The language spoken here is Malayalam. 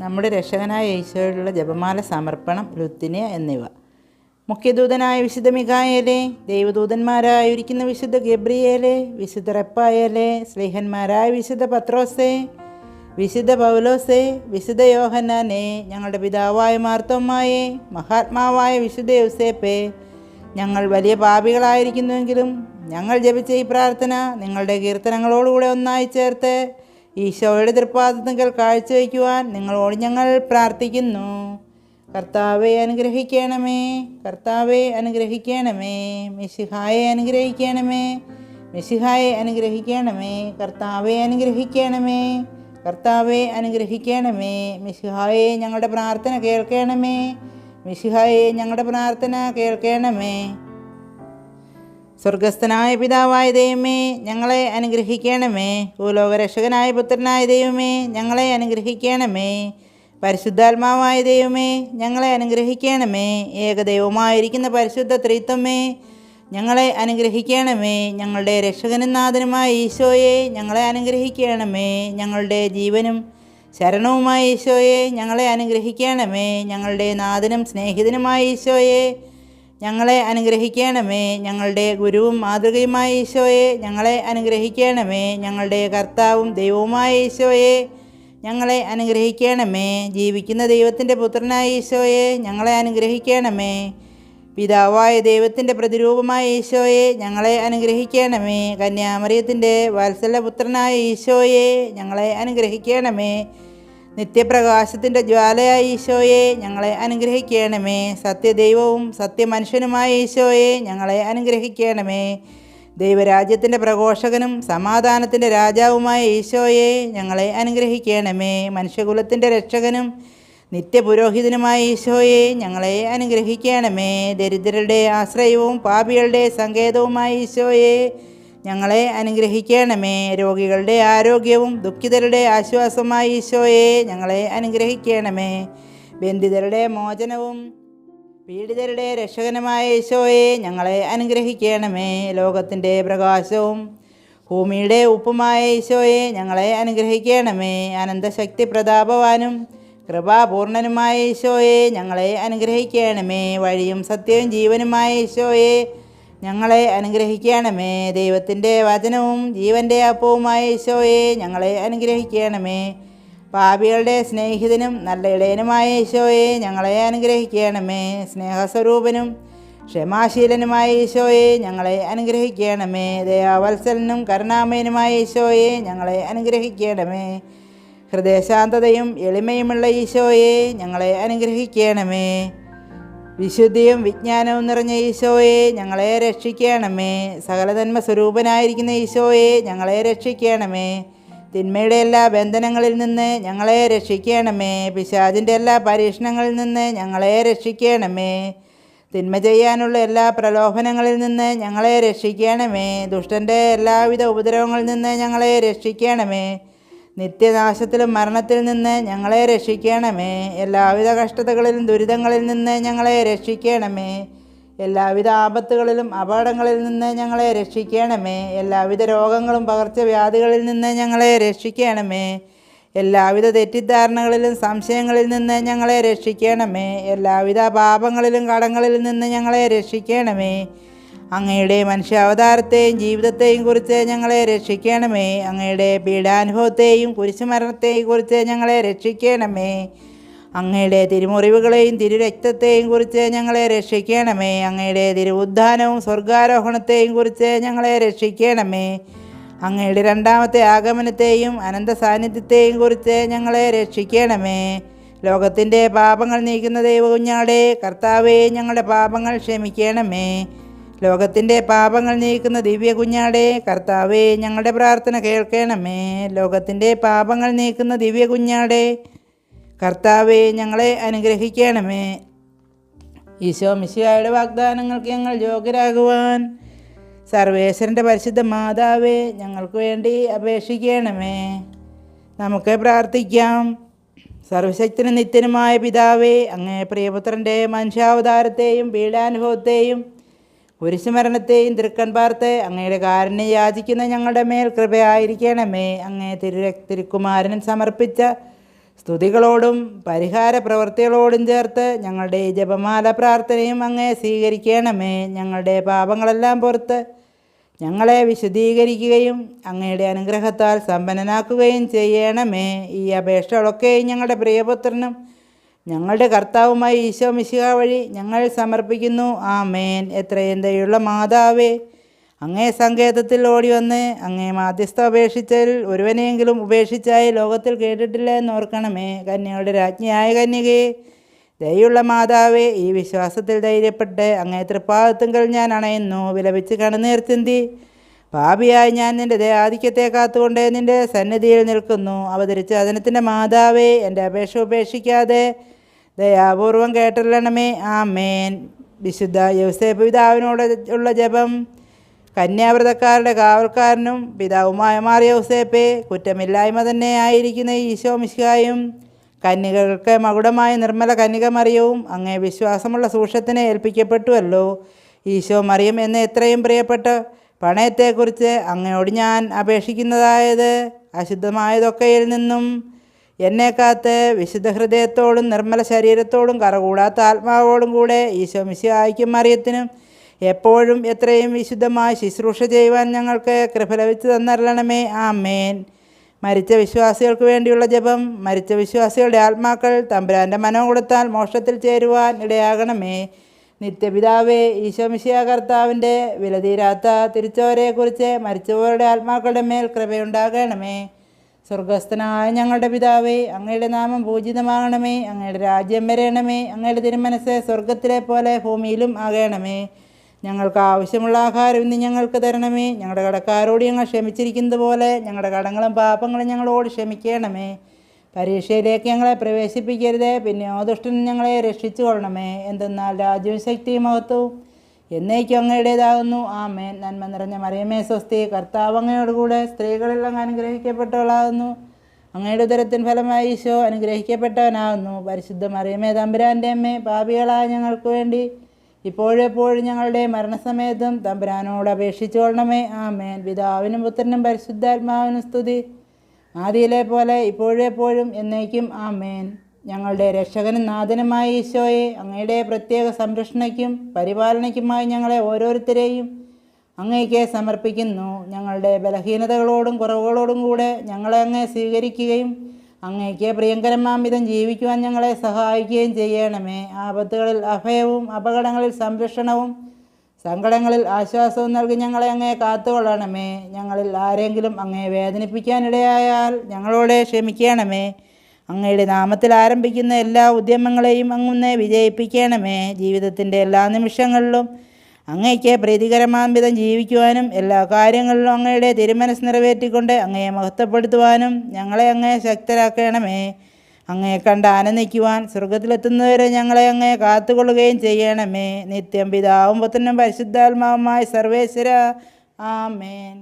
നമ്മുടെ രക്ഷകനായ ഈശോയോടുള്ള ജപമാല സമർപ്പണം ലുത്തിനിയ എന്നിവ. മുഖ്യദൂതനായ വിശുദ്ധ മികായേലെ ദൈവദൂതന്മാരായിരിക്കുന്ന വിശുദ്ധ ഗബ്രിയേലെ വിശുദ്ധ റെപ്പായേലെ സ്ലേഹന്മാരായ വിശുദ്ധ പത്രോസെ വിശുദ്ധ പൗലോസെ വിശുദ്ധ യോഹന്നാനെ ഞങ്ങളുടെ പിതാവായ മാർത്തോമായെ മഹാത്മാവായ വിശുദ്ധ യൗസേപ്പെ ഞങ്ങൾ വലിയ പാപികളായിരിക്കുന്നുവെങ്കിലും ഞങ്ങൾ ജപിച്ച ഈ പ്രാർത്ഥന നിങ്ങളുടെ കീർത്തനങ്ങളോടുകൂടെ ഒന്നായി ചേർത്ത് ഈശോയുടെ തൃപ്പാദത്തിങ്കൽ കാഴ്ചവെക്കുവാൻ നിങ്ങളോട് ഞങ്ങൾ പ്രാർത്ഥിക്കുന്നു. കർത്താവെ അനുഗ്രഹിക്കണമേ. കർത്താവെ അനുഗ്രഹിക്കണമേ. മിശിഹായെ അനുഗ്രഹിക്കണമേ. മിശിഹായെ അനുഗ്രഹിക്കണമേ. കർത്താവെ അനുഗ്രഹിക്കണമേ. കർത്താവെ അനുഗ്രഹിക്കണമേ. മിശിഹായെ ഞങ്ങളുടെ പ്രാർത്ഥന കേൾക്കണമേ. മിശിഹായെ ഞങ്ങളുടെ പ്രാർത്ഥന കേൾക്കണമേ. സ്വർഗസ്ഥനായ പിതാവായ ദൈവമേ ഞങ്ങളെ അനുഗ്രഹിക്കണമേ. ഭൂലോകരക്ഷകനായ പുത്രനായ ദൈവമേ ഞങ്ങളെ അനുഗ്രഹിക്കണമേ. പരിശുദ്ധാത്മാവായ ദൈവമേ ഞങ്ങളെ അനുഗ്രഹിക്കണമേ. ഏകദൈവമായിരിക്കുന്ന പരിശുദ്ധ ത്രിത്വമേ ഞങ്ങളെ അനുഗ്രഹിക്കണമേ. ഞങ്ങളുടെ രക്ഷകനും നാഥനുമായ ഈശോയെ ഞങ്ങളെ അനുഗ്രഹിക്കണമേ. ഞങ്ങളുടെ ജീവനും ശരണവുമായ ഈശോയെ ഞങ്ങളെ അനുഗ്രഹിക്കണമേ. ഞങ്ങളുടെ നാഥനും സ്നേഹിതനുമായ ഈശോയെ ഞങ്ങളെ അനുഗ്രഹിക്കണമേ ഞങ്ങളുടെ ഗുരുവും മാതൃകയുമായ ഈശോയെ. ഞങ്ങളെ അനുഗ്രഹിക്കണമേ ഞങ്ങളുടെ കർത്താവും ദൈവവുമായ ഈശോയെ. ഞങ്ങളെ അനുഗ്രഹിക്കണമേ ജീവിക്കുന്ന ദൈവത്തിന്റെ പുത്രനായ ഈശോയെ. ഞങ്ങളെ അനുഗ്രഹിക്കണമേ പിതാവായ ദൈവത്തിന്റെ പ്രതിരൂപമായ ഈശോയെ. ഞങ്ങളെ അനുഗ്രഹിക്കണമേ കന്യാമറിയത്തിന്റെ വാത്സല്യപുത്രനായ ഈശോയെ. ഞങ്ങളെ അനുഗ്രഹിക്കണമേ നിത്യപ്രകാശത്തിന്റെ ജ്വാലയായ ഈശോയെ ഞങ്ങളെ അനുഗ്രഹിക്കണമേ. സത്യദൈവവും സത്യമനുഷ്യനുമായ ഈശോയെ ഞങ്ങളെ അനുഗ്രഹിക്കണമേ. ദൈവരാജ്യത്തിന്റെ പ്രഘോഷകനും സമാധാനത്തിന്റെ രാജാവുമായ ഈശോയെ ഞങ്ങളെ അനുഗ്രഹിക്കണമേ. മനുഷ്യകുലത്തിന്റെ രക്ഷകനും നിത്യപുരോഹിതനുമായ ഈശോയെ ഞങ്ങളെ അനുഗ്രഹിക്കണമേ. ദരിദ്രരുടെ ആശ്രയവും പാപികളുടെ സങ്കേതവുമായ ഈശോയെ ഞങ്ങളെ അനുഗ്രഹിക്കണമേ. രോഗികളുടെ ആരോഗ്യവും ദുഃഖിതരുടെ ആശ്വാസമായി ഈശോയെ ഞങ്ങളെ അനുഗ്രഹിക്കണമേ. ബന്ധിതരുടെ മോചനവും പീഡിതരുടെ രക്ഷകനുമായ ഈശോയെ ഞങ്ങളെ അനുഗ്രഹിക്കണമേ. ലോകത്തിന്റെ പ്രകാശവും ഭൂമിയുടെ ഉപ്പുമായ ഈശോയെ ഞങ്ങളെ അനുഗ്രഹിക്കണമേ. അനന്തശക്തി പ്രതാപവാനും കൃപാപൂർണനുമായ ഈശോയെ ഞങ്ങളെ അനുഗ്രഹിക്കണമേ. വഴിയും സത്യവും ജീവനുമായ ഈശോയെ ഞങ്ങളെ അനുഗ്രഹിക്കണമേ. ദൈവത്തിന്റെ വചനവും ജീവന്റെ അപ്പവുമായ ഈശോയെ ഞങ്ങളെ അനുഗ്രഹിക്കണമേ. പാപികളുടെ സ്നേഹിതനും നല്ല ഇടയനുമായ ഈശോയെ ഞങ്ങളെ അനുഗ്രഹിക്കണമേ. സ്നേഹസ്വരൂപനും ക്ഷമാശീലനുമായ ഈശോയെ ഞങ്ങളെ അനുഗ്രഹിക്കണമേ. ദയാവത്സലനും കരുണാമയനുമായ ഈശോയെ ഞങ്ങളെ അനുഗ്രഹിക്കണമേ. ഹൃദയശാന്തതയും എളിമയുമുള്ള ഈശോയെ ഞങ്ങളെ അനുഗ്രഹിക്കണമേ. വിശുദ്ധിയും വിജ്ഞാനവും നിറഞ്ഞ ഈശോയെ ഞങ്ങളെ രക്ഷിക്കണമേ. സകലതന്മ സ്വരൂപനായിരിക്കുന്ന ഈശോയെ ഞങ്ങളെ രക്ഷിക്കണമേ. തിന്മയുടെ എല്ലാ ബന്ധനങ്ങളിൽ നിന്ന് ഞങ്ങളെ രക്ഷിക്കണമേ. പിശാചിന്റെ എല്ലാ പരീക്ഷണങ്ങളിൽ നിന്ന് ഞങ്ങളെ രക്ഷിക്കണമേ. തിന്മ ചെയ്യാനുള്ള എല്ലാ പ്രലോഭനങ്ങളിൽ നിന്ന് ഞങ്ങളെ രക്ഷിക്കണമേ. ദുഷ്ടന്റെ എല്ലാവിധ ഉപദ്രവങ്ങളിൽ നിന്ന് ഞങ്ങളെ രക്ഷിക്കണമേ. നിത്യനാശത്തിലും മരണത്തിൽ നിന്ന് ഞങ്ങളെ രക്ഷിക്കണമേ. എല്ലാവിധ കഷ്ടതകളിലും ദുരിതങ്ങളിൽ നിന്ന് ഞങ്ങളെ രക്ഷിക്കണമേ. എല്ലാവിധ ആപത്തുകളിലും അപകടങ്ങളിൽ നിന്ന് ഞങ്ങളെ രക്ഷിക്കണമേ. എല്ലാവിധ രോഗങ്ങളും പകർച്ചവ്യാധികളിൽ നിന്ന് ഞങ്ങളെ രക്ഷിക്കണമേ. എല്ലാവിധ തെറ്റിദ്ധാരണകളിലും സംശയങ്ങളിൽ നിന്ന് ഞങ്ങളെ രക്ഷിക്കണമേ. എല്ലാവിധ പാപങ്ങളിലും കടങ്ങളിൽ നിന്ന് ഞങ്ങളെ രക്ഷിക്കണമേ. അങ്ങയുടെ മനുഷ്യാവതാരത്തെയും ജീവിതത്തെയും കുറിച്ച് ഞങ്ങളെ രക്ഷിക്കണമേ. അങ്ങയുടെ പീഡാനുഭവത്തെയും കുരിശുമരണത്തെയും കുറിച്ച് ഞങ്ങളെ രക്ഷിക്കണമേ. അങ്ങയുടെ തിരുമുറിവുകളെയും തിരുരക്തത്തെയും കുറിച്ച് ഞങ്ങളെ രക്ഷിക്കണമേ. അങ്ങയുടെ തിരുവുദ്ധാനവും സ്വർഗാരോഹണത്തെയും കുറിച്ച് ഞങ്ങളെ രക്ഷിക്കണമേ. അങ്ങയുടെ രണ്ടാമത്തെ ആഗമനത്തെയും അനന്ത സാന്നിധ്യത്തെയും കുറിച്ച് ഞങ്ങളെ രക്ഷിക്കണമേ. ലോകത്തിന്റെ പാപങ്ങൾ നീക്കുന്ന ദൈവകുഞ്ഞാടെ കർത്താവെ ഞങ്ങളുടെ പാപങ്ങൾ ക്ഷമിക്കണമേ. ലോകത്തിന്റെ പാപങ്ങൾ നീക്കുന്ന ദിവ്യ കുഞ്ഞാടെ കർത്താവേ ഞങ്ങളുടെ പ്രാർത്ഥന കേൾക്കണമേ. ലോകത്തിന്റെ പാപങ്ങൾ നീക്കുന്ന ദിവ്യ കുഞ്ഞാടെ കർത്താവെ ഞങ്ങളെ അനുഗ്രഹിക്കണമേ. ഈശോ മിശിയായുടെ വാഗ്ദാനങ്ങൾക്ക് ഞങ്ങൾ യോഗ്യരാകുവാൻ സർവേശ്വരന്റെ പരിശുദ്ധ മാതാവേ ഞങ്ങൾക്ക് വേണ്ടി അപേക്ഷിക്കണമേ. നമുക്ക് പ്രാർത്ഥിക്കാം. സർവശക്തിനും നിത്യനുമായ പിതാവേ അങ്ങേ പ്രിയപുത്രന്റെ മനുഷ്യാവതാരത്തെയും പീഡാനുഭവത്തെയും കുരിശുമരണത്തെയും തൃക്കൺ പാർത്ത് അങ്ങയുടെ കാരനെ യാചിക്കുന്ന ഞങ്ങളുടെ മേൽ കൃപയായിരിക്കണമേ. അങ്ങേ തിരു തിരുക്കുമാരനും സമർപ്പിച്ച സ്തുതികളോടും പരിഹാര പ്രവൃത്തികളോടും ചേർത്ത് ഞങ്ങളുടെ ജപമാല പ്രാർത്ഥനയും അങ്ങേ സ്വീകരിക്കണമേ. ഞങ്ങളുടെ പാപങ്ങളെല്ലാം പുറത്ത് ഞങ്ങളെ വിശദീകരിക്കുകയും അങ്ങയുടെ അനുഗ്രഹത്താൽ സമ്പന്നനാക്കുകയും ചെയ്യണമേ. ഈ അപേക്ഷകളൊക്കെയും ഞങ്ങളുടെ പ്രിയപുത്രനും ഞങ്ങളുടെ കർത്താവുമായി ഈശോ മിശിഹ വഴി ഞങ്ങൾ സമർപ്പിക്കുന്നു. ആ മേൻ എത്രയും ദയുള്ള മാതാവേ. അങ്ങേ സങ്കേതത്തിൽ ഓടി വന്ന് അങ്ങേ മാധ്യസ്ഥ ഉപേക്ഷിച്ചതിൽ ഒരുവനെയെങ്കിലും ഉപേക്ഷിച്ചായി ലോകത്തിൽ കേട്ടിട്ടില്ല എന്ന് ഓർക്കണമേ കന്യകളുടെ രാജ്ഞിയായ കന്യകയെ ദയുള്ള മാതാവേ ഈ വിശ്വാസത്തിൽ ധൈര്യപ്പെട്ട് അങ്ങേ തൃപ്പാദത്തുങ്കൽ ഞാൻ അണയുന്നു. വിലപിച്ച് കണ്ണുനീർ ചിന്തി. പാപിയായി ഞാൻ നിന്റെ ദയാധിക്യത്തെ കാത്തുകൊണ്ട് നിന്റെ സന്നിധിയിൽ നിൽക്കുന്നു. അവതരിച്ച അതിനത്തിന്റെ മാതാവേ എന്റെ അപേക്ഷ ഉപേക്ഷിക്കാതെ ദയാപൂർവം കേട്ടല്ലണമേ. ആമേൻ. വിശുദ്ധ യൗസേപ്പ് പിതാവിനോട് ഉള്ള ജപം. കന്യാവ്രതക്കാരുടെ കാവൽക്കാരനും പിതാവുമായ മാറിയ യൗസേപ്പെ കുറ്റമില്ലായ്മ തന്നെ ആയിരിക്കുന്ന ഈശോ മിശിഹായും കന്യകൾക്ക് മകുടമായ നിർമ്മല കന്യക മറിയവും അങ്ങേ വിശ്വാസമുള്ള സൂക്ഷത്തിനെ ഏൽപ്പിക്കപ്പെട്ടുവല്ലോ. ഈശോ മറിയം എന്ന എത്രയും പ്രിയപ്പെട്ട പണയത്തെക്കുറിച്ച് അങ്ങയോട് ഞാൻ അപേക്ഷിക്കുന്നതായത് അശുദ്ധമായതൊക്കെയിൽ നിന്നും എന്നെ വിശുദ്ധ ഹൃദയത്തോടും നിർമ്മല ശരീരത്തോടും കറകൂടാത്ത ആത്മാവോടും കൂടെ ഈശോ മിശിഹായ്ക്കും മറിയത്തിനും എപ്പോഴും എത്രയും വിശുദ്ധമായി ശുശ്രൂഷ ചെയ്യുവാൻ ഞങ്ങൾക്ക് കൃപ ലഭിച്ചു തന്നരളണമേ. ആമേൻ. മരിച്ച വിശ്വാസികൾക്ക് വേണ്ടിയുള്ള ജപം മരിച്ച വിശ്വാസികളുടെ ആത്മാക്കൾ തമ്പുരാന്റെ മനോ കൊടുത്താൽ മോക്ഷത്തിൽ ചേരുവാൻ ഇടയാകണമേ. നിത്യപിതാവേ ഈശോമിശിയ കർത്താവിന്റെ വിലതീരാത്ത തിരിച്ചവരെക്കുറിച്ച് മരിച്ചവരുടെ ആത്മാക്കളുടെ മേൽ കൃപയുണ്ടാകണമേ. സ്വർഗസ്ഥനായ ഞങ്ങളുടെ പിതാവേ അങ്ങയുടെ നാമം പൂജിതമാകണമേ അങ്ങയുടെ രാജ്യം വരയണമേ അങ്ങയുടെ തിരുമനസ് സ്വർഗത്തിലെ പോലെ ഭൂമിയിലും ആകണമേ. ഞങ്ങൾക്ക് ആവശ്യമുള്ള ആഹാരം ഇന്ന് ഞങ്ങൾക്ക് തരണമേ. ഞങ്ങളുടെ കടക്കാരോട് ഞങ്ങൾ ക്ഷമിച്ചിരിക്കുന്നത് പോലെ ഞങ്ങളുടെ കടങ്ങളും പാപങ്ങളും ഞങ്ങളോട് ക്ഷമിക്കണമേ. പരീക്ഷയിലേക്ക് ഞങ്ങളെ പ്രവേശിപ്പിക്കരുതേ പിന്നെ ദുഷ്ടൻ ഞങ്ങളെ രക്ഷിച്ചു കൊള്ളണമേ എന്തെന്നാൽ രാജ്യവും ശക്തിയും മഹത്വവും എന്നേക്കും അങ്ങയുടേതാകുന്നു ആ മേൻ നന്മ നിറഞ്ഞ മറിയമേ സ്വസ്തി. കർത്താവ് അങ്ങയോടുകൂടെ സ്ത്രീകളെല്ലാം അനുഗ്രഹിക്കപ്പെട്ടവളാകുന്നു അങ്ങയുടെ ഉദരത്തിൻ ഫലമായി ഈശോ അനുഗ്രഹിക്കപ്പെട്ടവനാകുന്നു പരിശുദ്ധ മറിയമേ തമ്പുരാന്റെ അമ്മേ പാപികളായ ഞങ്ങൾക്ക് വേണ്ടി ഇപ്പോഴെപ്പോഴും ഞങ്ങളുടെ മരണസമയത്തും തമ്പുരാനോട് അപേക്ഷിച്ചുകൊള്ളണമേ ആമേൻ. പിതാവിനും പുത്രനും പരിശുദ്ധാത്മാവിനും സ്തുതി. ആദിയിലെ പോലെ ഇപ്പോഴെപ്പോഴും എന്നേക്കും ആമേൻ. ഞങ്ങളുടെ രക്ഷകനും നാഥനുമായ ഈശോയെ അങ്ങയുടെ പ്രത്യേക സംരക്ഷണയ്ക്കും പരിപാലനയ്ക്കുമായി ഞങ്ങളെ ഓരോരുത്തരെയും അങ്ങേക്ക് സമർപ്പിക്കുന്നു. ഞങ്ങളുടെ ബലഹീനതകളോടും കുറവുകളോടും കൂടെ ഞങ്ങളെ അങ്ങേ സ്വീകരിക്കുകയും അങ്ങേക്ക് പ്രിയങ്കരമാംവിധം ജീവിക്കുവാൻ ഞങ്ങളെ സഹായിക്കുകയും ചെയ്യണമേ. ആപത്തുകളിൽ അഭയവും അപകടങ്ങളിൽ സംരക്ഷണവും സങ്കടങ്ങളിൽ ആശ്വാസവും നൽകി ഞങ്ങളെ അങ്ങേ കാത്തുകൊള്ളണമേ. ഞങ്ങളിൽ ആരെങ്കിലും അങ്ങേ വേദനിപ്പിക്കാനിടയായാൽ ഞങ്ങളോട് ക്ഷമിക്കണമേ. അങ്ങയുടെ നാമത്തിൽ ആരംഭിക്കുന്ന എല്ലാ ഉദ്യമങ്ങളെയും അങ്ങുന്നെ വിജയിപ്പിക്കണമേ. ജീവിതത്തിന്റെ എല്ലാ നിമിഷങ്ങളിലും അങ്ങയ്ക്ക് പ്രീതികരമാംവിധം ജീവിക്കുവാനും എല്ലാ കാര്യങ്ങളിലും അങ്ങയുടെ തിരുമനസ് നിറവേറ്റിക്കൊണ്ട് അങ്ങയെ മഹത്വപ്പെടുത്തുവാനും ഞങ്ങളെ അങ്ങയെ ശക്തരാക്കണമേ. അങ്ങയെ കണ്ട് ആനന്ദിക്കുവാൻ സ്വർഗത്തിലെത്തുന്നവരെ ഞങ്ങളെ അങ്ങയെ കാത്തുകൊള്ളുകയും ചെയ്യണമേ. നിത്യം പിതാവും പുത്രനും പരിശുദ്ധാത്മാവുമായി സർവേശ്വര. ആമേൻ.